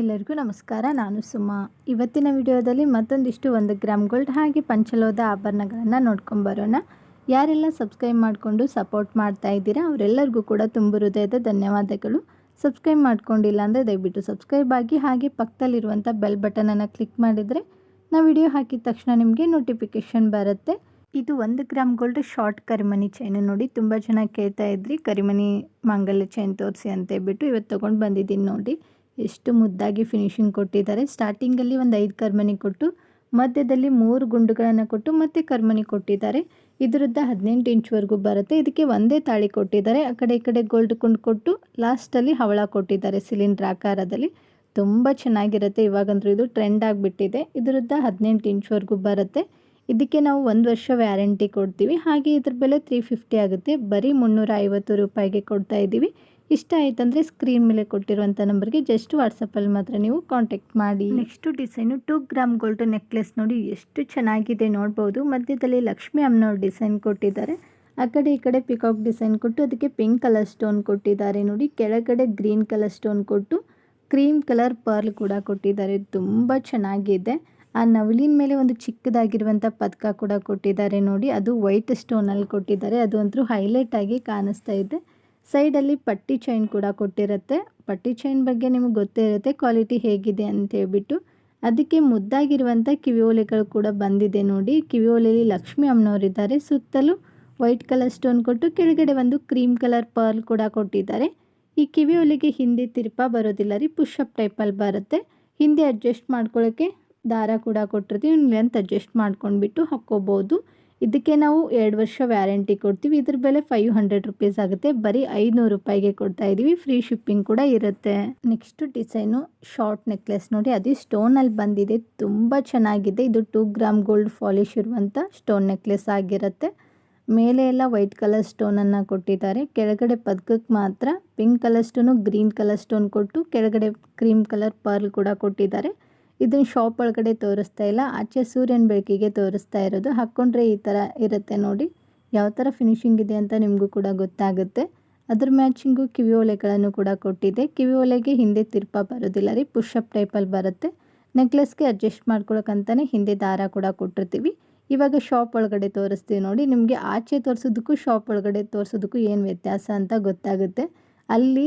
ಎಲ್ಲರಿಗೂ ನಮಸ್ಕಾರ. ನಾನು ಸುಮಾ. ಇವತ್ತಿನ ವಿಡಿಯೋದಲ್ಲಿ ಮತ್ತೊಂದಿಷ್ಟು ಒಂದು ಗ್ರಾಮ್ ಗೋಲ್ಡ್ ಹಾಗೆ ಪಂಚಲೋದ ಆಭರಣಗಳನ್ನು ನೋಡ್ಕೊಂಬರೋಣ ಯಾರೆಲ್ಲ ಸಬ್ಸ್ಕ್ರೈಬ್ ಮಾಡಿಕೊಂಡು ಸಪೋರ್ಟ್ ಮಾಡ್ತಾ ಇದ್ದೀರಾ, ಅವರೆಲ್ಲರಿಗೂ ಕೂಡ ತುಂಬ ಹೃದಯದ ಧನ್ಯವಾದಗಳು. ಸಬ್ಸ್ಕ್ರೈಬ್ ಮಾಡ್ಕೊಂಡಿಲ್ಲ ಅಂದರೆ ದಯವಿಟ್ಟು ಸಬ್ಸ್ಕ್ರೈಬ್ ಆಗಿ ಹಾಗೆ ಪಕ್ಕದಲ್ಲಿರುವಂಥ ಬೆಲ್ ಬಟನನ್ನು ಕ್ಲಿಕ್ ಮಾಡಿದರೆ ನಾವು ವಿಡಿಯೋ ಹಾಕಿದ ತಕ್ಷಣ ನಿಮಗೆ ನೋಟಿಫಿಕೇಷನ್ ಬರುತ್ತೆ. ಇದು ಒಂದು ಗ್ರಾಮ್ ಗೋಲ್ಡ್ ಶಾರ್ಟ್ ಕರಿಮನಿ ಚೈನ್. ನೋಡಿ, ತುಂಬ ಚೆನ್ನಾಗಿ ಕೇಳ್ತಾ ಇದ್ರಿ ಕರಿಮನಿ ಮಾಂಗಲ್ಯ ಚೈನ್ ತೋರಿಸಿ ಅಂತ ಹೇಳ್ಬಿಟ್ಟು ಇವತ್ತು ತೊಗೊಂಡು ಬಂದಿದ್ದೀನಿ ನೋಡಿ. ಎಷ್ಟು ಮುದ್ದಾಗಿ ಫಿನಿಶಿಂಗ್ ಕೊಟ್ಟಿದ್ದಾರೆ. ಸ್ಟಾರ್ಟಿಂಗಲ್ಲಿ ಒಂದು ಐದು ಕರ್ಮನಿ ಕೊಟ್ಟು, ಮಧ್ಯದಲ್ಲಿ ಮೂರು ಗುಂಡುಗಳನ್ನು ಕೊಟ್ಟು ಮತ್ತೆ ಕರ್ಮನಿ ಕೊಟ್ಟಿದ್ದಾರೆ. ಇದರದ್ದು ಹದಿನೆಂಟು ಇಂಚ್ವರೆಗೂ ಬರುತ್ತೆ. ಇದಕ್ಕೆ ಒಂದೇ ತಾಳಿ ಕೊಟ್ಟಿದ್ದಾರೆ. ಆ ಕಡೆ ಈ ಕಡೆ ಗೋಲ್ಡ್ ಕುಂಡು ಕೊಟ್ಟು ಲಾಸ್ಟಲ್ಲಿ ಹವಳ ಕೊಟ್ಟಿದ್ದಾರೆ ಸಿಲಿಂಡ್ರ್ ಆಕಾರದಲ್ಲಿ. ತುಂಬ ಚೆನ್ನಾಗಿರುತ್ತೆ. ಇವಾಗಂದ್ರೂ ಇದು ಟ್ರೆಂಡ್ ಆಗಿಬಿಟ್ಟಿದೆ. ಇದರದ್ದು ಹದಿನೆಂಟು ಇಂಚ್ವರೆಗೂ ಬರುತ್ತೆ. ಇದಕ್ಕೆ ನಾವು ಒಂದು ವರ್ಷ ವ್ಯಾರಂಟಿ ಕೊಡ್ತೀವಿ. ಹಾಗೆ ಇದ್ರ ಬೆಲೆ ತ್ರೀ ಫಿಫ್ಟಿ ಆಗುತ್ತೆ. ಬರೀ ಮುನ್ನೂರ ರೂಪಾಯಿಗೆ ಕೊಡ್ತಾ ಇದ್ದೀವಿ. ಇಷ್ಟ ಆಯ್ತಂದರೆ ಸ್ಕ್ರೀನ್ ಮೇಲೆ ಕೊಟ್ಟಿರುವಂಥ ನಂಬರ್ಗೆ ಜಸ್ಟ್ ವಾಟ್ಸಪ್ಪಲ್ಲಿ ಮಾತ್ರ ನೀವು ಕಾಂಟ್ಯಾಕ್ಟ್ ಮಾಡಿ. Next design two gram gold necklace ನೋಡಿ ಎಷ್ಟು ಚೆನ್ನಾಗಿದೆ ನೋಡ್ಬೋದು. ಮಧ್ಯದಲ್ಲಿ ಲಕ್ಷ್ಮಿ ಅಮ್ಮನವ್ರ ಡಿಸೈನ್ ಕೊಟ್ಟಿದ್ದಾರೆ. ಆ ಕಡೆ ಈ ಕಡೆ ಪಿಕಾಕ್ ಡಿಸೈನ್ ಕೊಟ್ಟು ಅದಕ್ಕೆ ಪಿಂಕ್ ಕಲರ್ ಸ್ಟೋನ್ ಕೊಟ್ಟಿದ್ದಾರೆ ನೋಡಿ. ಕೆಳಗಡೆ ಗ್ರೀನ್ ಕಲರ್ ಸ್ಟೋನ್ ಕೊಟ್ಟು ಕ್ರೀಮ್ ಕಲರ್ ಪರ್ಲ್ ಕೂಡ ಕೊಟ್ಟಿದ್ದಾರೆ. ತುಂಬ ಚೆನ್ನಾಗಿದೆ. ಆ ನವಲಿನ ಮೇಲೆ ಒಂದು ಚಿಕ್ಕದಾಗಿರುವಂಥ ಪದಕ ಕೂಡ ಕೊಟ್ಟಿದ್ದಾರೆ ನೋಡಿ. ಅದು ವೈಟ್ ಸ್ಟೋನಲ್ಲಿ ಕೊಟ್ಟಿದ್ದಾರೆ. ಅದು ಅಂತೂ ಹೈಲೈಟ್ ಆಗಿ ಕಾಣಿಸ್ತಾ ಇದೆ. ಸೈಡಲ್ಲಿ ಪಟ್ಟಿ ಚೈನ್ ಕೂಡ ಕೊಟ್ಟಿರುತ್ತೆ. ಪಟ್ಟಿ ಚೈನ್ ಬಗ್ಗೆ ನಿಮಗೆ ಗೊತ್ತೇ ಇರುತ್ತೆ ಕ್ವಾಲಿಟಿ ಹೇಗಿದೆ ಅಂತ ಹೇಳ್ಬಿಟ್ಟು. ಅದಕ್ಕೆ ಮುದ್ದಾಗಿರುವಂಥ ಕಿವಿಯೋಲೆಗಳು ಕೂಡ ಬಂದಿದೆ ನೋಡಿ. ಕಿವಿಯೋಲೆಯಲ್ಲಿ ಲಕ್ಷ್ಮಿ ಅಮ್ಮನವರಿದ್ದಾರೆ ಸುತ್ತಲೂ ವೈಟ್ ಕಲರ್ ಸ್ಟೋನ್ ಕೊಟ್ಟು ಕೆಳಗಡೆ ಒಂದು ಕ್ರೀಮ್ ಕಲರ್ ಪರ್ಲ್ ಕೂಡ ಕೊಟ್ಟಿದ್ದಾರೆ. ಈ ಕಿವಿಯೋಲೆಗೆ ಹಿಂದೆ ತಿರುಪ ಬರೋದಿಲ್ಲ ರೀ ಪುಷಪ್ ಟೈಪಲ್ಲಿ ಬರುತ್ತೆ. ಹಿಂದೆ ಅಡ್ಜಸ್ಟ್ ಮಾಡ್ಕೊಳ್ಳೋಕ್ಕೆ ದಾರ ಕೂಡ ಕೊಟ್ಟಿರ್ತೀವಿ. ಲೆಂತ್ ಅಡ್ಜಸ್ಟ್ ಮಾಡ್ಕೊಂಡ್ಬಿಟ್ಟು ಹಾಕ್ಕೋಬೋದು. ಇದಕ್ಕೆ ನಾವು ಎರಡು ವರ್ಷ ವ್ಯಾರಂಟಿ ಕೊಡ್ತೀವಿ. ಇದ್ರ ಬೆಲೆ ಫೈವ್ ಹಂಡ್ರೆಡ್ ರುಪೀಸ್ ಆಗುತ್ತೆ. ಬರೀ ಐದುನೂರು ರೂಪಾಯಿಗೆ ಕೊಡ್ತಾ ಇದ್ದೀವಿ ಫ್ರೀ ಶಿಪ್ಪಿಂಗ್ ಕೂಡ ಇರುತ್ತೆ. ನೆಕ್ಸ್ಟ್ ಡಿಸೈನು ಶಾರ್ಟ್ ನೆಕ್ಲೆಸ್ ನೋಡಿ. ಅದು ಸ್ಟೋನಲ್ಲಿ ಬಂದಿದೆ. ತುಂಬ ಚೆನ್ನಾಗಿದೆ. ಇದು ಟೂ ಗ್ರಾಮ್ ಗೋಲ್ಡ್ ಫಾಲಿಶ್ ಇರುವಂಥ ಸ್ಟೋನ್ ನೆಕ್ಲೆಸ್ ಆಗಿರುತ್ತೆ. ಮೇಲೆ ಎಲ್ಲ ವೈಟ್ ಕಲರ್ ಸ್ಟೋನನ್ನು ಕೊಟ್ಟಿದ್ದಾರೆ. ಕೆಳಗಡೆ ಪದಕಕ್ಕೆ ಮಾತ್ರ pink colour stone green colour stone ಕೊಟ್ಟು ಕೆಳಗಡೆ ಕ್ರೀಮ್ ಕಲರ್ ಪರ್ಲ್ ಕೂಡ ಕೊಟ್ಟಿದ್ದಾರೆ. ಇದನ್ನು ಶಾಪ್ ಒಳಗಡೆ ತೋರಿಸ್ತಾ ಇಲ್ಲ. ಆಚೆ ಸೂರ್ಯನ ಬೆಳಕಿಗೆ ತೋರಿಸ್ತಾ ಇರೋದು. ಹಾಕ್ಕೊಂಡ್ರೆ ಈ ಥರ ಇರುತ್ತೆ ನೋಡಿ. ಯಾವ ಥರ ಫಿನಿಶಿಂಗ್ ಇದೆ ಅಂತ ನಿಮಗೂ ಕೂಡ ಗೊತ್ತಾಗುತ್ತೆ. ಅದ್ರ ಮ್ಯಾಚಿಂಗು ಕಿವಿ ಒಲೆಗಳನ್ನು ಕೂಡ ಕೊಟ್ಟಿದೆ. ಕಿವಿ ಒಲೆಗೆ ಹಿಂದೆ ತಿರ್ಪ ಬರೋದಿಲ್ಲ ರೀ. ಪುಷಪ್ ಟೈಪಲ್ಲಿ ಬರುತ್ತೆ. ನೆಕ್ಲೆಸ್ಗೆ ಅಡ್ಜಸ್ಟ್ ಮಾಡ್ಕೊಳಕ್ಕಂತಲೇ ಹಿಂದೆ ದಾರ ಕೂಡ ಕೊಟ್ಟಿರ್ತೀವಿ. ಇವಾಗ ಶಾಪ್ ಒಳಗಡೆ ತೋರಿಸ್ತೀವಿ ನೋಡಿ. ನಿಮಗೆ ಆಚೆ ತೋರಿಸೋದಕ್ಕೂ ಶಾಪ್ ಒಳಗಡೆ ತೋರಿಸೋದಕ್ಕೂ ಏನು ವ್ಯತ್ಯಾಸ ಅಂತ ಗೊತ್ತಾಗುತ್ತೆ. ಅಲ್ಲಿ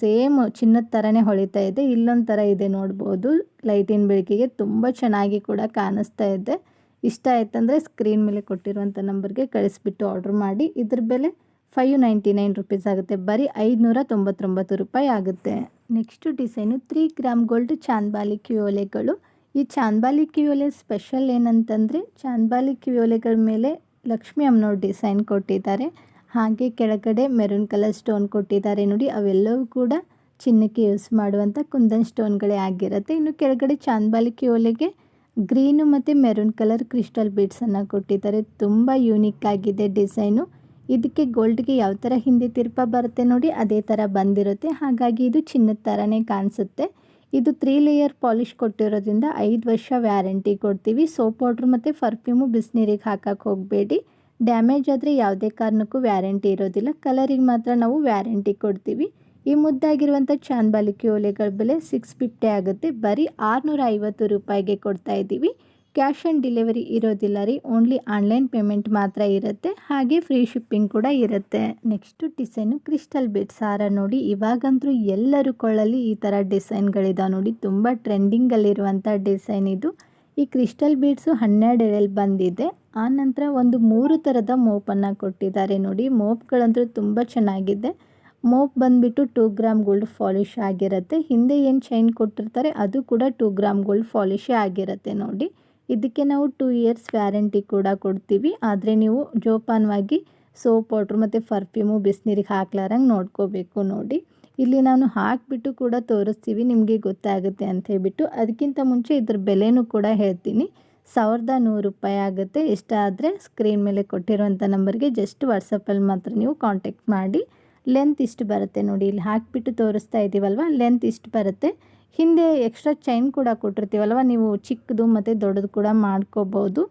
ಸೇಮ್ ಚಿನ್ನದ ಥರನೇ ಹೊಳಿತಾ ಇದೆ. ಇಲ್ಲೊಂದು ಥರ ಇದೆ ನೋಡ್ಬೋದು. ಲೈಟಿನ ಬೆಳಕಿಗೆ ತುಂಬ ಚೆನ್ನಾಗಿ ಕೂಡ ಕಾಣಿಸ್ತಾ ಇದೆ. ಇಷ್ಟ ಆಯ್ತಂದರೆ ಸ್ಕ್ರೀನ್ ಮೇಲೆ ಕೊಟ್ಟಿರುವಂಥ ನಂಬರ್ಗೆ ಕಳಿಸ್ಬಿಟ್ಟು ಆರ್ಡ್ರ್ ಮಾಡಿ. ಇದ್ರ ಬೆಲೆ ಫೈವ್ ನೈಂಟಿ ನೈನ್ ರುಪೀಸ್ ಆಗುತ್ತೆ. ಬರೀ ಐದುನೂರ ತೊಂಬತ್ತೊಂಬತ್ತು ರೂಪಾಯಿ ಆಗುತ್ತೆ. Next design three gram gold chandbali ಕಿವಿಯೋಲೆಗಳು ಈ ಚಾಂದ್ಬಾಲಿ ಕಿವಿಯೋಲೆ ಸ್ಪೆಷಲ್ ಏನಂತಂದರೆ ಚಾಂದ್ಬಾಲಿ ಕಿವಿಯೋಲೆಗಳ ಮೇಲೆ ಲಕ್ಷ್ಮಿ ಅಮ್ಮನವ್ರ ಡಿಸೈನ್ ಕೊಟ್ಟಿದ್ದಾರೆ. ಹಾಗೆ ಕೆಳಗಡೆ ಮೆರೂನ್ ಕಲರ್ ಸ್ಟೋನ್ ಕೊಟ್ಟಿದ್ದಾರೆ ನೋಡಿ, ಅವೆಲ್ಲವೂ ಕೂಡ ಚಿನ್ನಕ್ಕೆ ಯೂಸ್ ಮಾಡುವಂಥ ಕುಂದನ್ ಸ್ಟೋನ್ಗಳೇ ಆಗಿರುತ್ತೆ. ಇನ್ನು ಕೆಳಗಡೆ ಚಾಂದ್ಬಾಲಿಕೆ ಒಲೆಗೆ ಗ್ರೀನು ಮತ್ತು ಮೆರೂನ್ ಕಲರ್ ಕ್ರಿಸ್ಟಲ್ ಬೀಡ್ಸನ್ನು ಕೊಟ್ಟಿದ್ದಾರೆ. ತುಂಬ ಯೂನಿಕ್ ಆಗಿದೆ ಡಿಸೈನು. ಇದಕ್ಕೆ ಗೋಲ್ಡ್ಗೆ ಯಾವ ಥರ ಹಿಂದೆ ತಿರ್ಪ ಬರುತ್ತೆ ನೋಡಿ, ಅದೇ ಥರ ಬಂದಿರುತ್ತೆ. ಹಾಗಾಗಿ ಇದು ಚಿನ್ನದ ಥರನೇ ಕಾಣಿಸುತ್ತೆ. ಇದು ತ್ರೀ ಲೇಯರ್ ಪಾಲಿಷ್ ಕೊಟ್ಟಿರೋದ್ರಿಂದ ಐದು ವರ್ಷ ವ್ಯಾರಂಟಿ ಕೊಡ್ತೀವಿ. ಸೋಪ್ ಪೌಡ್ರ್ ಮತ್ತು ಫರ್ಫ್ಯೂಮು ಬಿಸಿನೀರಿಗೆ ಹಾಕಕ್ಕೆ ಹೋಗಬೇಡಿ. ಡ್ಯಾಮೇಜ್ ಆದರೆ ಯಾವುದೇ ಕಾರಣಕ್ಕೂ ವ್ಯಾರಂಟಿ ಇರೋದಿಲ್ಲ. ಕಲರಿಗೆ ಮಾತ್ರ ನಾವು ವ್ಯಾರಂಟಿ ಕೊಡ್ತೀವಿ. ಈ ಮುದ್ದಾಗಿರುವಂಥ ಚಾಂದ್ಬಾಲಿಕೆ ಓಲೆಗಳ ಬೆಲೆ ಸಿಕ್ಸ್ ಫಿಫ್ಟಿ ಆಗುತ್ತೆ. ಬರೀ ಆರುನೂರ ಐವತ್ತು ರೂಪಾಯಿಗೆ ಕೊಡ್ತಾ ಇದ್ದೀವಿ. ಕ್ಯಾಶ್ ಆನ್ ಡೆಲಿವರಿ ಇರೋದಿಲ್ಲ ರೀ. ಓನ್ಲಿ ಆನ್ಲೈನ್ ಪೇಮೆಂಟ್ ಮಾತ್ರ ಇರುತ್ತೆ. ಹಾಗೆ ಫ್ರೀ ಶಿಪ್ಪಿಂಗ್ ಕೂಡ ಇರುತ್ತೆ. ನೆಕ್ಸ್ಟು ಡಿಸೈನು ಕ್ರಿಸ್ಟಲ್ ಬಿಟ್ ಸಾರ ನೋಡಿ. ಇವಾಗಂತೂ ಎಲ್ಲರೂ ಕೊಳ್ಳಲ್ಲಿ ಈ ಥರ ಡಿಸೈನ್ಗಳಿದಾವೆ ನೋಡಿ. ತುಂಬ ಟ್ರೆಂಡಿಂಗಲ್ಲಿರುವಂಥ ಡಿಸೈನ್ ಇದು. ಈ ಕ್ರಿಸ್ಟಲ್ ಬೀಡ್ಸು ಹನ್ನೆರಡು ಎಳೆಯಲ್ಲಿ ಬಂದಿದೆ. ಆ ನಂತರ ಒಂದು ಮೂರು ಥರದ ಮೋಪನ್ನು ಕೊಟ್ಟಿದ್ದಾರೆ ನೋಡಿ. ಮೋಪ್ಗಳಂತೂ ತುಂಬ ಚೆನ್ನಾಗಿದೆ. ಮೋಪ್ ಬಂದುಬಿಟ್ಟು ಟೂ ಗ್ರಾಮ್ ಗೋಲ್ಡ್ ಫಾಲಿಶ್ ಆಗಿರುತ್ತೆ. ಹಿಂದೆ ಏನು ಚೈನ್ ಕೊಟ್ಟಿರ್ತಾರೆ ಅದು ಕೂಡ ಟೂ ಗ್ರಾಮ್ ಗೋಲ್ಡ್ ಫಾಲಿಶೇ ಆಗಿರುತ್ತೆ ನೋಡಿ. ಇದಕ್ಕೆ ನಾವು ಟೂ ಇಯರ್ಸ್ ವ್ಯಾರಂಟಿ ಕೂಡ ಕೊಡ್ತೀವಿ. ಆದರೆ ನೀವು ಜೋಪಾನವಾಗಿ ಸೋಪ್ ಪೌಡ್ರ್ ಮತ್ತು ಪರ್ಫ್ಯೂಮು, ಬಿಸಿನೀರಿಗೆ ಹಾಕ್ಲಾರಂಗೆ ನೋಡ್ಕೋಬೇಕು ನೋಡಿ. ಇಲ್ಲಿ ನಾನು ಹಾಕಿಬಿಟ್ಟು ಕೂಡ ತೋರಿಸ್ತೀವಿ, ನಿಮಗೆ ಗೊತ್ತಾಗುತ್ತೆ ಅಂತ ಹೇಳ್ಬಿಟ್ಟು. ಅದಕ್ಕಿಂತ ಮುಂಚೆ ಇದ್ರ ಬೆಲೆನೂ ಕೂಡ ಹೇಳ್ತೀನಿ. ಸಾವಿರದ ನೂರು ರೂಪಾಯಿ ಆಗುತ್ತೆ. ಇಷ್ಟ ಆದರೆ ಸ್ಕ್ರೀನ್ ಮೇಲೆ ಕೊಟ್ಟಿರುವಂಥ ನಂಬರ್ಗೆ ಜಸ್ಟ್ ವಾಟ್ಸಪ್ಪಲ್ಲಿ ಮಾತ್ರ ನೀವು ಕಾಂಟ್ಯಾಕ್ಟ್ ಮಾಡಿ. ಲೆಂತ್ ಇಷ್ಟು ಬರುತ್ತೆ ನೋಡಿ. ಇಲ್ಲಿ ಹಾಕಿಬಿಟ್ಟು ತೋರಿಸ್ತಾ ಇದ್ದೀವಲ್ವ ಲೆಂತ್ ಇಷ್ಟು ಬರುತ್ತೆ. ಹಿಂದೆ ಎಕ್ಸ್ಟ್ರಾ ಚೈನ್ ಕೂಡ ಕೊಟ್ಟಿರ್ತೀವಲ್ವ? ನೀವು ಚಿಕ್ಕದು ಮತ್ತು ದೊಡ್ಡದು ಕೂಡ ಮಾಡ್ಕೋಬೋದು.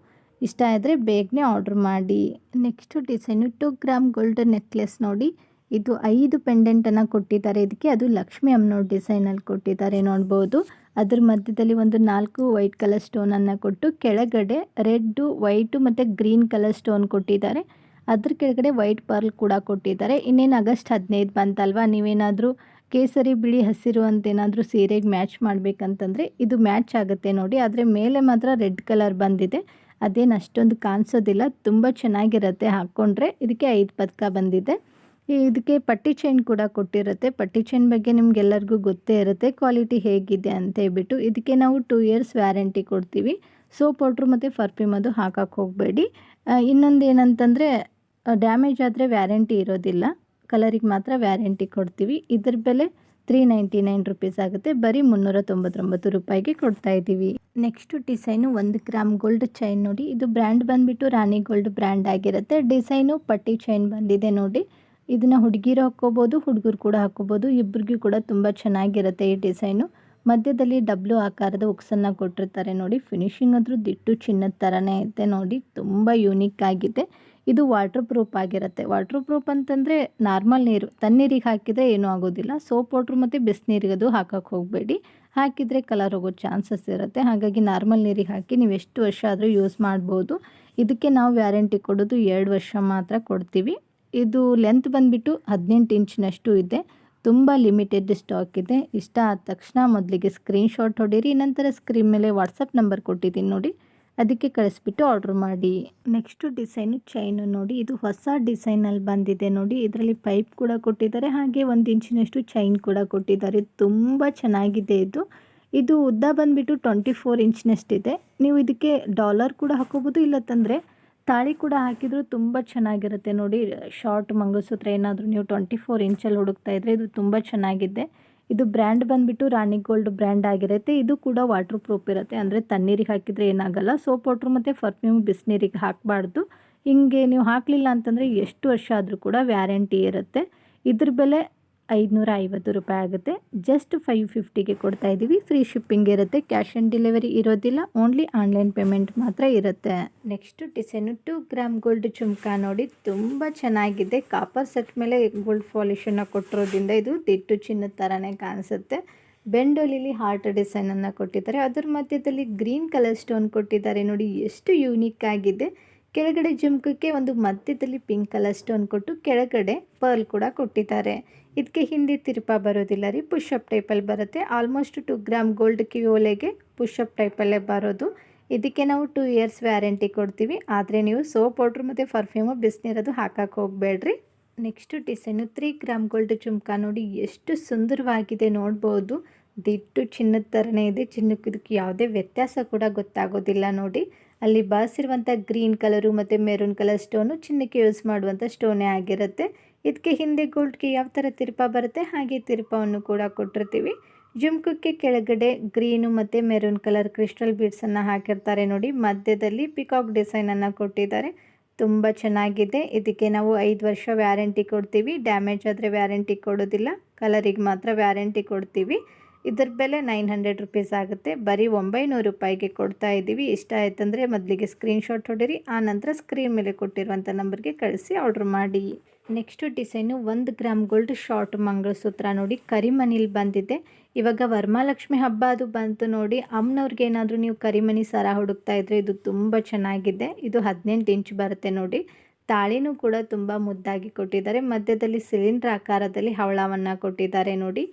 ಇಷ್ಟ ಆದರೆ ಬೇಗನೆ ಆರ್ಡ್ರ್ ಮಾಡಿ. Next design two gram gold necklace ನೋಡಿ. ಇದು ಐದು ಪೆಂಡೆಂಟನ್ನು ಕೊಟ್ಟಿದ್ದಾರೆ. ಇದಕ್ಕೆ ಅದು ಲಕ್ಷ್ಮಿ ಅಮ್ಮನವ್ರ ಡಿಸೈನಲ್ಲಿ ಕೊಟ್ಟಿದ್ದಾರೆ ನೋಡ್ಬೋದು. ಅದ್ರ ಮಧ್ಯದಲ್ಲಿ ಒಂದು ನಾಲ್ಕು ವೈಟ್ ಕಲರ್ ಸ್ಟೋನನ್ನು ಕೊಟ್ಟು ಕೆಳಗಡೆ ರೆಡ್ಡು, ವೈಟು ಮತ್ತು ಗ್ರೀನ್ ಕಲರ್ ಸ್ಟೋನ್ ಕೊಟ್ಟಿದ್ದಾರೆ. ಅದ್ರ ಕೆಳಗಡೆ ವೈಟ್ ಪರ್ಲ್ ಕೂಡ ಕೊಟ್ಟಿದ್ದಾರೆ. ಇನ್ನೇನು ಆಗಸ್ಟ್ ಹದಿನೈದು ಬಂತಲ್ವಾ? ನೀವೇನಾದರೂ ಕೇಸರಿ, ಬಿಳಿ, ಹಸಿರು ಅಂತೇನಾದರೂ ಸೀರೆಗೆ ಮ್ಯಾಚ್ ಮಾಡಬೇಕಂತಂದರೆ ಇದು ಮ್ಯಾಚ್ ಆಗುತ್ತೆ ನೋಡಿ. ಆದರೆ ಮೇಲೆ ಮಾತ್ರ ರೆಡ್ ಕಲರ್ ಬಂದಿದೆ. ಅದೇನು ಅಷ್ಟೊಂದು ಕಾಣಿಸೋದಿಲ್ಲ. ತುಂಬ ಚೆನ್ನಾಗಿರುತ್ತೆ ಹಾಕ್ಕೊಂಡ್ರೆ ಇದಕ್ಕೆ ಐದು ಪದಕ ಬಂದಿದೆ. ಇದಕ್ಕೆ ಪಟ್ಟಿ ಚೈನ್ ಕೂಡ ಕೊಟ್ಟಿರುತ್ತೆ. ಪಟ್ಟಿ ಚೈನ್ ಬಗ್ಗೆ ನಿಮ್ಗೆಲ್ಲರಿಗೂ ಗೊತ್ತೇ ಇರುತ್ತೆ. ಕ್ವಾಲಿಟಿ ಹೇಗಿದೆ ಅಂತ ಹೇಳ್ಬಿಟ್ಟು ಇದಕ್ಕೆ ನಾವು ಟೂ ಇಯರ್ಸ್ ವ್ಯಾರಂಟಿ ಕೊಡ್ತೀವಿ. ಸೋಪ್ ಪೌಡ್ರು ಮತ್ತು ಫರ್ಫ್ಯೂಮ್ ಅದು ಹಾಕಕ್ಕೆ ಹೋಗಬೇಡಿ. ಇನ್ನೊಂದು ಏನಂತಂದರೆ ಡ್ಯಾಮೇಜ್ ಆದರೆ ವ್ಯಾರಂಟಿ ಇರೋದಿಲ್ಲ. ಕಲರಿಗೆ ಮಾತ್ರ ವ್ಯಾರಂಟಿ ಕೊಡ್ತೀವಿ. ಇದ್ರ ಬೆಲೆ ತ್ರೀ ನೈಂಟಿ ನೈನ್ ರುಪೀಸ್ ಆಗುತ್ತೆ. ಬರೀ ಮುನ್ನೂರ ತೊಂಬತ್ತೊಂಬತ್ತು ರೂಪಾಯಿಗೆ ಕೊಡ್ತಾ ಇದ್ದೀವಿ ನೆಕ್ಸ್ಟ್ ಡಿಸೈನು ಒಂದು ಗ್ರಾಮ್ ಗೋಲ್ಡ್ ಚೈನ್ ನೋಡಿ. ಇದು ಬ್ರ್ಯಾಂಡ್ ಬಂದುಬಿಟ್ಟು ರಾಣಿ ಗೋಲ್ಡ್ ಬ್ರ್ಯಾಂಡ್ ಆಗಿರುತ್ತೆ. ಡಿಸೈನು ಪಟ್ಟಿ ಚೈನ್ ಬಂದಿದೆ ನೋಡಿ. ಇದನ್ನು ಹುಡುಗಿರು ಹಾಕ್ಕೋಬೋದು, ಹುಡುಗರು ಕೂಡ ಹಾಕ್ಕೋಬೋದು. ಇಬ್ಬರಿಗೂ ಕೂಡ ತುಂಬ ಚೆನ್ನಾಗಿರುತ್ತೆ ಈ ಡಿಸೈನು. ಮಧ್ಯದಲ್ಲಿ ಡಬ್ಲು ಆಕಾರದ ಉಕ್ಸನ್ನು ಕೊಟ್ಟಿರ್ತಾರೆ ನೋಡಿ. ಫಿನಿಶಿಂಗ್ ಆದರೂ ದಿಟ್ಟು ಚಿನ್ನದ ಥರನೇ ಇದೆ ನೋಡಿ. ತುಂಬ ಯೂನಿಕ್ ಆಗಿದೆ. ಇದು ವಾಟರ್ ಪ್ರೂಫ್ ಆಗಿರುತ್ತೆ. ವಾಟರ್ ಪ್ರೂಫ್ ಅಂತಂದರೆ ನಾರ್ಮಲ್ ನೀರು. ತಣ್ಣೀರಿಗೆ ಹಾಕಿದರೆ ಏನೂ ಆಗೋದಿಲ್ಲ. ಸೋಪ್ ವಾಟ್ರ್ ಮತ್ತು ಬಿಸಿನೀರಿಗೆ ಅದು ಹಾಕಕ್ಕೆ ಹೋಗಬೇಡಿ. ಹಾಕಿದರೆ ಕಲರ್ ಹೋಗೋ ಚಾನ್ಸಸ್ ಇರುತ್ತೆ. ಹಾಗಾಗಿ ನಾರ್ಮಲ್ ನೀರಿಗೆ ಹಾಕಿ ನೀವು ಎಷ್ಟು ವರ್ಷ ಆದರೂ ಯೂಸ್ ಮಾಡ್ಬೋದು. ಇದಕ್ಕೆ ನಾವು ವ್ಯಾರಂಟಿ ಕೊಡೋದು ಎರಡು ವರ್ಷ ಮಾತ್ರ ಕೊಡ್ತೀವಿ. ಇದು ಲೆಂತ್ ಬಂದುಬಿಟ್ಟು ಹದಿನೆಂಟು ಇಂಚಿನಷ್ಟು ಇದೆ. ತುಂಬ ಲಿಮಿಟೆಡ್ ಸ್ಟಾಕ್ ಇದೆ. ಇಷ್ಟ ಆದ ತಕ್ಷಣ ಮೊದಲಿಗೆ ಸ್ಕ್ರೀನ್ಶಾಟ್ ಹೊಡೀರಿ, ನಂತರ ಸ್ಕ್ರೀನ್ ಮೇಲೆ ವಾಟ್ಸಪ್ ನಂಬರ್ ಕೊಟ್ಟಿದ್ದೀನಿ ನೋಡಿ. ಅದಕ್ಕೆ ಕಳಿಸ್ಬಿಟ್ಟು ಆರ್ಡ್ರ್ ಮಾಡಿ. ನೆಕ್ಸ್ಟು ಡಿಸೈನು ಚೈನು ನೋಡಿ. ಇದು ಹೊಸ ಡಿಸೈನಲ್ಲಿ ಬಂದಿದೆ ನೋಡಿ. ಇದರಲ್ಲಿ ಪೈಪ್ ಕೂಡ ಕೊಟ್ಟಿದ್ದಾರೆ, ಹಾಗೆ ಒಂದು ಇಂಚಿನಷ್ಟು ಚೈನ್ ಕೂಡ ಕೊಟ್ಟಿದ್ದಾರೆ. ತುಂಬ ಚೆನ್ನಾಗಿದೆ ಇದು. ಇದು ಉದ್ದ ಬಂದುಬಿಟ್ಟು ಟ್ವೆಂಟಿ ಫೋರ್ ಇಂಚಿನಷ್ಟಿದೆ. ನೀವು ಇದಕ್ಕೆ ಡಾಲರ್ ಕೂಡ ಹಾಕೋಬೋದು, ಇಲ್ಲತ್ತಂದರೆ ತಾಳಿ ಕೂಡ ಹಾಕಿದರೂ ತುಂಬ ಚೆನ್ನಾಗಿರುತ್ತೆ ನೋಡಿ. ಶಾರ್ಟ್ ಮಂಗಸೂತ್ರ ಏನಾದರೂ ನೀವು ಟ್ವೆಂಟಿ ಫೋರ್ ಇಂಚಲ್ಲಿ ಹುಡುಕ್ತಾ ಇದ್ದರೆ ಇದು ತುಂಬ ಚೆನ್ನಾಗಿದೆ. ಇದು ಬ್ರ್ಯಾಂಡ್ ಬಂದುಬಿಟ್ಟು ರಾಣಿ ಗೋಲ್ಡ್ ಬ್ರ್ಯಾಂಡ್ ಆಗಿರುತ್ತೆ. ಇದು ಕೂಡ ವಾಟರ್ ಪ್ರೂಫ್ ಇರುತ್ತೆ. ಅಂದರೆ ತಣ್ಣೀರಿಗೆ ಹಾಕಿದರೆ ಏನಾಗಲ್ಲ. ಸೋಪ್ ವಾಟ್ರ್ ಮತ್ತು ಪರ್ಫ್ಯೂಮ್ ಬಿಸಿನೀರಿಗೆ ಹಾಕಬಾರ್ದು. ಹಿಂಗೆ ನೀವು ಹಾಕಲಿಲ್ಲ ಅಂತಂದರೆ ಎಷ್ಟು ವರ್ಷ ಆದರೂ ಕೂಡ ವ್ಯಾರಂಟಿ ಇರುತ್ತೆ. ಇದ್ರ ಬೆಲೆ ಐದುನೂರ ಐವತ್ತು ರೂಪಾಯಿ ಆಗುತ್ತೆ. ಜಸ್ಟ್ ಫೈವ್ ಫಿಫ್ಟಿಗೆ ಕೊಡ್ತಾ ಇದ್ದೀವಿ ಫ್ರೀ ಶಿಪ್ಪಿಂಗ್ ಇರುತ್ತೆ. ಕ್ಯಾಶ್ ಆನ್ ಡೆಲಿವರಿ ಇರೋದಿಲ್ಲ. ಓನ್ಲಿ ಆನ್ಲೈನ್ ಪೇಮೆಂಟ್ ಮಾತ್ರ ಇರುತ್ತೆ. Next design two gram gold jhumka ನೋಡಿ. ತುಂಬ ಚೆನ್ನಾಗಿದೆ. ಕಾಪರ್ ಸೆಟ್ ಮೇಲೆ ಗೋಲ್ಡ್ ಪಾಲಿಷನ್ನು ಕೊಟ್ಟಿರೋದ್ರಿಂದ ಇದು ದಿಟ್ಟು ಚಿನ್ನದ ಥರನೇ ಕಾಣಿಸುತ್ತೆ. ಬೆಂಡೋಲಿಲಿ ಹಾರ್ಟ್ ಡಿಸೈನನ್ನು ಕೊಟ್ಟಿದ್ದಾರೆ. ಅದರ ಮಧ್ಯದಲ್ಲಿ ಗ್ರೀನ್ ಕಲರ್ ಸ್ಟೋನ್ ಕೊಟ್ಟಿದ್ದಾರೆ ನೋಡಿ. ಎಷ್ಟು ಯೂನಿಕ್ ಆಗಿದೆ. ಕೆಳಗಡೆ ಜುಮ್ಕಕ್ಕೆ ಒಂದು ಮಧ್ಯದಲ್ಲಿ ಪಿಂಕ್ ಕಲರ್ ಸ್ಟೋನ್ ಕೊಟ್ಟು ಕೆಳಗಡೆ ಪರ್ಲ್ ಕೂಡ ಕೊಟ್ಟಿದ್ದಾರೆ. ಇದಕ್ಕೆ ಹಿಂದಿ ತಿರುಪ ಬರೋದಿಲ್ಲ ರೀ. ಪುಷಪ್ ಟೈಪಲ್ಲಿ ಬರುತ್ತೆ. ಆಲ್ಮೋಸ್ಟ್ ಟು ಗ್ರಾಮ್ ಗೋಲ್ಡ್ ಕಿವಿಯೋಲೆಗೆ ಪುಷಪ್ ಟೈಪಲ್ಲೇ ಬರೋದು. ಇದಕ್ಕೆ ನಾವು ಟೂ ಇಯರ್ಸ್ ವ್ಯಾರಂಟಿ ಕೊಡ್ತೀವಿ. ಆದರೆ ನೀವು ಸೋಪ್ ಪೌಡ್ರ್ ಮತ್ತು ಪರ್ಫ್ಯೂಮು ಬಿಸಿನೀರದು ಹಾಕಕ್ಕೆ ಹೋಗಬೇಡ್ರಿ. Next design three gram gold jhumka ನೋಡಿ ಎಷ್ಟು ಸುಂದರವಾಗಿದೆ ನೋಡ್ಬೋದು. ದಿಟ್ಟು ಚಿನ್ನದ ಥರನೇ ಇದೆ. ಚಿನ್ನಕ್ಕೆ ಇದಕ್ಕೆ ಯಾವುದೇ ವ್ಯತ್ಯಾಸ ಕೂಡ ಗೊತ್ತಾಗೋದಿಲ್ಲ ನೋಡಿ. ಅಲ್ಲಿ ಬಾಸಿರುವಂಥ ಗ್ರೀನ್ ಕಲರು ಮತ್ತು ಮೆರೂನ್ ಕಲರ್ ಸ್ಟೋನು ಚಿನ್ನಕ್ಕೆ ಯೂಸ್ ಮಾಡುವಂಥ ಸ್ಟೋನೇ ಆಗಿರುತ್ತೆ. ಇದಕ್ಕೆ ಹಿಂದೆ ಗೋಲ್ಡ್ಗೆ ಯಾವ ಥರ ತಿರುಪ ಬರುತ್ತೆ ಹಾಗೆ ತಿರುಪವನ್ನು ಕೂಡ ಕೊಟ್ಟಿರ್ತೀವಿ. ಜುಮ್ಕಕ್ಕೆ ಕೆಳಗಡೆ ಗ್ರೀನು ಮತ್ತು ಮೆರೂನ್ ಕಲರ್ ಕ್ರಿಸ್ಟಲ್ ಬೀಡ್ಸನ್ನು ಹಾಕಿರ್ತಾರೆ ನೋಡಿ. ಮಧ್ಯದಲ್ಲಿ ಪಿಕಾಕ್ ಡಿಸೈನನ್ನು ಕೊಟ್ಟಿದ್ದಾರೆ. ತುಂಬ ಚೆನ್ನಾಗಿದೆ. ಇದಕ್ಕೆ ನಾವು ಐದು ವರ್ಷ ವ್ಯಾರಂಟಿ ಕೊಡ್ತೀವಿ. ಡ್ಯಾಮೇಜ್ ಆದರೆ ವ್ಯಾರಂಟಿ ಕೊಡೋದಿಲ್ಲ. ಕಲರಿಗೆ ಮಾತ್ರ ವ್ಯಾರಂಟಿ ಕೊಡ್ತೀವಿ. ಇದ್ರ ಬೆಲೆ ನೈನ್ ಹಂಡ್ರೆಡ್ ರುಪೀಸ್ ಆಗುತ್ತೆ. ಬರೀ ಒಂಬೈನೂರು ರೂಪಾಯಿಗೆ ಕೊಡ್ತಾ ಇದ್ದೀವಿ. ಇಷ್ಟ ಆಯ್ತಂದರೆ ಮೊದಲಿಗೆ ಸ್ಕ್ರೀನ್ಶಾಟ್ ಹೊಡಿರಿ. ಆ ನಂತರ ಸ್ಕ್ರೀನ್ ಮೇಲೆ ಕೊಟ್ಟಿರುವಂಥ ನಂಬರ್ಗೆ ಕಳಿಸಿ ಆರ್ಡ್ರ್ ಮಾಡಿ. ನೆಕ್ಸ್ಟು ಡಿಸೈನು ಒಂದು ಗ್ರಾಮ್ ಗೋಲ್ಡ್ ಶಾರ್ಟ್ ಮಂಗಳಸೂತ್ರ ನೋಡಿ. ಕರಿಮನಿಲಿ ಬಂದಿದೆ. ಇವಾಗ ವರ್ಮಾಲಕ್ಷ್ಮಿ ಹಬ್ಬ ಅದು ಬಂತು ನೋಡಿ. ಅಮ್ಮನವ್ರಿಗೆ ಏನಾದರೂ ನೀವು ಕರಿಮನಿ ಸರ ಹುಡುಕ್ತಾ ಇದ್ರೆ ಇದು ತುಂಬ ಚೆನ್ನಾಗಿದೆ. ಇದು ಹದಿನೆಂಟು ಇಂಚ್ ಬರುತ್ತೆ ನೋಡಿ. ತಾಳಿನೂ ಕೂಡ ತುಂಬ ಮುದ್ದಾಗಿ ಕೊಟ್ಟಿದ್ದಾರೆ. ಮಧ್ಯದಲ್ಲಿ ಸಿಲಿಂಡ್ರ್ ಆಕಾರದಲ್ಲಿ ಹವಳವನ್ನು ಕೊಟ್ಟಿದ್ದಾರೆ ನೋಡಿ.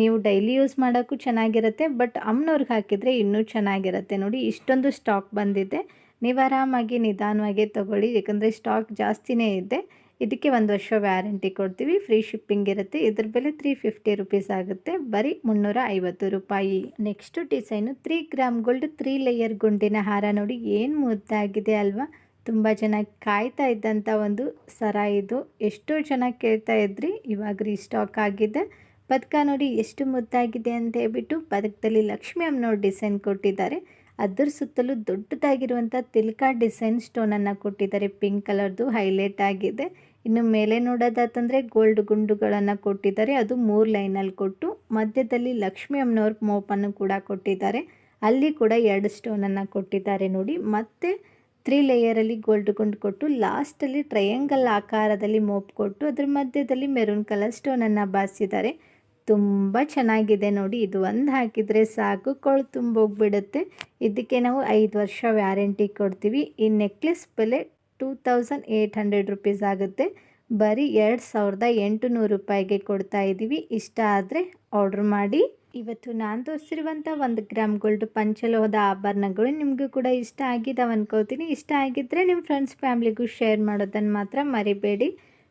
ನೀವು ಡೈಲಿ ಯೂಸ್ ಮಾಡೋಕ್ಕೂ ಚೆನ್ನಾಗಿರುತ್ತೆ ಬಟ್ ಅಮ್ಮನವ್ರಿಗೆ ಹಾಕಿದರೆ ಇನ್ನೂ ಚೆನ್ನಾಗಿರುತ್ತೆ. ನೋಡಿ, ಇಷ್ಟೊಂದು ಸ್ಟಾಕ್ ಬಂದಿದೆ. ನೀವು ಆರಾಮಾಗಿ ನಿಧಾನವಾಗಿ ತೊಗೊಳ್ಳಿ, ಯಾಕಂದರೆ ಸ್ಟಾಕ್ ಜಾಸ್ತಿನೇ ಇದೆ. ಇದಕ್ಕೆ ಒಂದು ವರ್ಷ ವ್ಯಾರಂಟಿ ಕೊಡ್ತೀವಿ. ಫ್ರೀ ಶಿಪ್ಪಿಂಗ್ ಇರುತ್ತೆ. ಇದ್ರ ಬೆಲೆ ತ್ರೀ ಫಿಫ್ಟಿ ರುಪೀಸ್ ಆಗುತ್ತೆ. ಬರೀ ಮುನ್ನೂರ ಐವತ್ತು ರೂಪಾಯಿ. Next design three gram gold three layer ಗುಂಡಿನ ಹಾರ. ನೋಡಿ, ಏನು ಮುದ್ದಾಗಿದೆ ಅಲ್ವಾ? ತುಂಬ ಚೆನ್ನಾಗಿ ಕಾಯ್ತಾ ಇದ್ದಂಥ ಒಂದು ಸರ ಇದು. ಎಷ್ಟೋ ಜನ ಕೇಳ್ತಾ ಇದ್ರಿ ಇವಾಗ ರೀಸ್ಟಾಕ್ ಆಗಿದೆ. ಪದಕ ನೋಡಿ ಎಷ್ಟು ಮುದ್ದಾಗಿದೆ ಅಂತ ಹೇಳ್ಬಿಟ್ಟು ಪದಕದಲ್ಲಿ ಲಕ್ಷ್ಮಿ ಅಮ್ಮನವ್ರ ಡಿಸೈನ್ ಕೊಟ್ಟಿದ್ದಾರೆ. ಅದರ ಸುತ್ತಲೂ ದೊಡ್ಡದಾಗಿರುವಂಥ ತಿಲ್ಕ ಡಿಸೈನ್ ಸ್ಟೋನನ್ನು ಕೊಟ್ಟಿದ್ದಾರೆ. ಪಿಂಕ್ ಕಲರ್ದು ಹೈಲೈಟ್ ಆಗಿದೆ. ಇನ್ನು ಮೇಲೆ ನೋಡೋದಾತಂದರೆ ಗೋಲ್ಡ್ ಗುಂಡುಗಳನ್ನು ಕೊಟ್ಟಿದ್ದಾರೆ. ಅದು ಮೂರು ಲೈನಲ್ಲಿ ಕೊಟ್ಟು ಮಧ್ಯದಲ್ಲಿ ಲಕ್ಷ್ಮಿ ಅಮ್ಮನವ್ರ ಮೋಪನ್ನು ಕೂಡ ಕೊಟ್ಟಿದ್ದಾರೆ. ಅಲ್ಲಿ ಕೂಡ ಎರಡು ಸ್ಟೋನನ್ನು ಕೊಟ್ಟಿದ್ದಾರೆ ನೋಡಿ. ಮತ್ತು ತ್ರೀ ಲೇಯರಲ್ಲಿ ಗೋಲ್ಡ್ ಗುಂಡು ಕೊಟ್ಟು ಲಾಸ್ಟಲ್ಲಿ ಟ್ರಯಾಂಗಲ್ ಆಕಾರದಲ್ಲಿ ಮೋಪ್ ಕೊಟ್ಟು ಅದ್ರ ಮಧ್ಯದಲ್ಲಿ ಮೆರೂನ್ ಕಲರ್ ಸ್ಟೋನನ್ನು ಬಾರಿಸಿದ್ದಾರೆ. ತುಂಬ ಚೆನ್ನಾಗಿದೆ ನೋಡಿ. ಇದು ಒಂದು ಹಾಕಿದರೆ ಸಾಕು. ಕೊಳು ತುಂಬೋಗ್ಬಿಡುತ್ತೆ. ಇದಕ್ಕೆ ನಾವು ಐದು ವರ್ಷ ವ್ಯಾರಂಟಿ ಕೊಡ್ತೀವಿ. ಈ ನೆಕ್ಲೆಸ್ ಬೆಲೆ two thousand eight hundred rupees ಆಗುತ್ತೆ. ಬರೀ ಎರಡು ಸಾವಿರದ ಎಂಟು ನೂರು ರೂಪಾಯಿಗೆ ಕೊಡ್ತಾ ಇದ್ದೀವಿ ಇಷ್ಟ ಆದರೆ ಆರ್ಡ್ರ್ ಮಾಡಿ. ಇವತ್ತು ನಾನು ತೋರಿಸಿರುವಂಥ ಒಂದು ಗ್ರಾಮ್ ಗೋಲ್ಡ್ ಪಂಚಲೋಹದ ಆಭರಣಗಳು ನಿಮಗೂ ಕೂಡ ಇಷ್ಟ ಆಗಿದ್ದಾವೆ ಅಂದ್ಕೋತೀನಿ ಇಷ್ಟ ಆಗಿದ್ದರೆ ನಿಮ್ಮ ಫ್ರೆಂಡ್ಸ್ ಫ್ಯಾಮ್ಲಿಗೂ ಶೇರ್ ಮಾಡೋದನ್ನು ಮಾತ್ರ ಮರಿಬೇಡಿ.